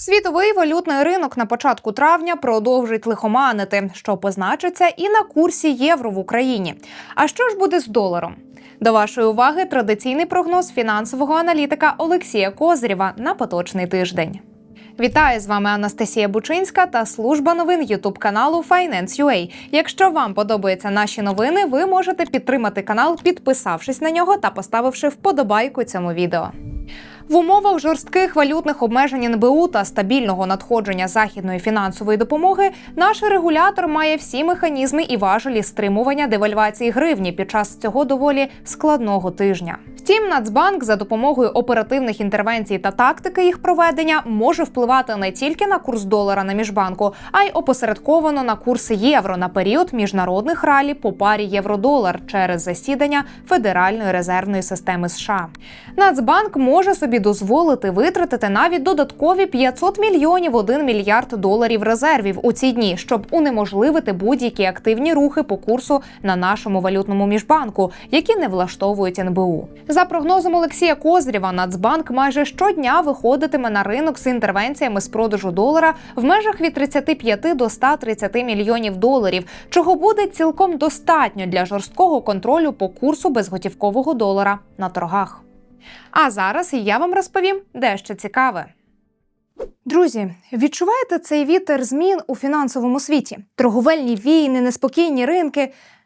Світовий валютний ринок на початку травня продовжить лихоманити, що позначиться і на курсі євро в Україні. А що ж буде з доларом? До вашої уваги традиційний прогноз фінансового аналітика Олексія Козирєва на поточний тиждень. Вітаю з вами Анастасія Бучинська та служба новин Ютуб каналу Finance.ua. Якщо вам подобаються наші новини, ви можете підтримати канал, підписавшись на нього та поставивши вподобайку цьому відео. В умовах жорстких валютних обмежень НБУ та стабільного надходження західної фінансової допомоги наш регулятор має всі механізми і важелі стримування девальвації гривні під час цього доволі складного тижня. Втім, Нацбанк за допомогою оперативних інтервенцій та тактики їх проведення може впливати не тільки на курс долара на міжбанку, а й опосередковано на курс євро на період міжнародних ралі по парі євро-долар через засідання Федеральної резервної системи США. Нацбанк може собі дозволити витратити навіть додаткові 500 мільйонів 1 мільярд доларів резервів у ці дні, щоб унеможливити будь-які активні рухи по курсу на нашому валютному міжбанку, які не влаштовують НБУ. За прогнозом Олексія Козрєва, Нацбанк майже щодня виходитиме на ринок з інтервенціями з продажу долара в межах від 35 до 130 мільйонів доларів, чого буде цілком достатньо для жорсткого контролю по курсу безготівкового долара на торгах. А зараз я вам розповім дещо цікаве. Друзі, відчуваєте цей вітер змін у фінансовому світі? Торговельні війни, неспокійні ринки.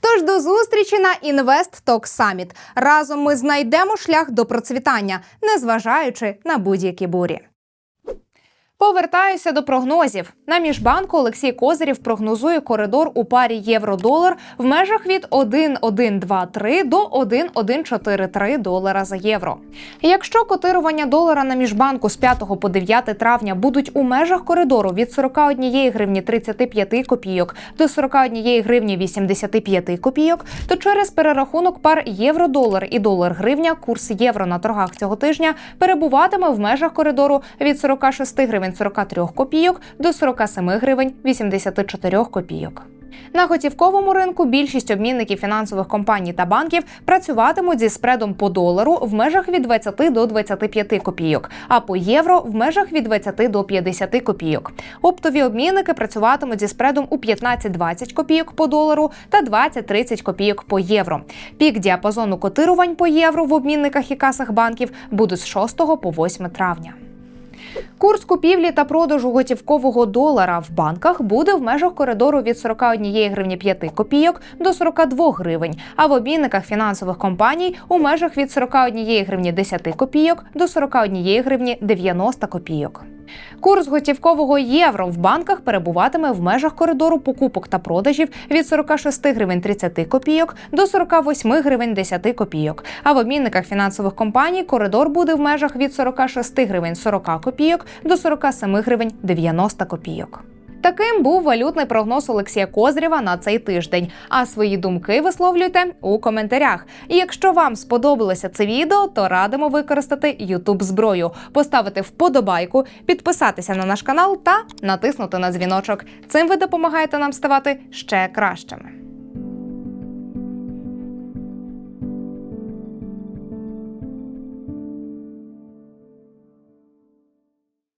Тож до зустрічі на Invest Talk Summit. Разом ми знайдемо шлях до процвітання, незважаючи на будь-які бурі. Повертаюся до прогнозів. На міжбанку Олексій Козирів прогнозує коридор у парі євро-долар в межах від 1,123 до 1,143 долара за євро. Якщо котирування долара на міжбанку з 5 по 9 травня будуть у межах коридору від 41 гривні 35 копійок до 41 гривні 85 копійок, то через перерахунок пар євро-долар і долар-гривня курс євро на торгах цього тижня перебуватиме в межах коридору від 46 гривень 43 копійок до 47 гривень 84 копійок. На готівковому ринку більшість обмінників фінансових компаній та банків працюватимуть зі спредом по долару в межах від 20 до 25 копійок, а по євро в межах від 20 до 50 копійок. Оптові обмінники працюватимуть зі спредом у 15-20 копійок по долару та 20-30 копійок по євро. Пік діапазону котирувань по євро в обмінниках і касах банків буде з 6 по 8 травня. Курс купівлі та продажу готівкового долара в банках буде в межах коридору від 41 гривні 5 копійок до 42 гривень, а в обмінниках фінансових компаній у межах від 41 гривні 10 копійок до 41 гривні 90 копійок. Курс готівкового євро в банках перебуватиме в межах коридору покупок та продажів від 46 гривень 30 копійок до 48 гривень 10 копійок. А в обмінниках фінансових компаній коридор буде в межах від 46 гривень 40 до 47 гривень 90 копійок. Таким був валютний прогноз Олексія Козрєва на цей тиждень. А свої думки висловлюйте у коментарях. І якщо вам сподобалося це відео, то радимо використати youtube зброю, поставити вподобайку, підписатися на наш канал та натиснути на дзвіночок. Цим ви допомагаєте нам ставати ще кращими.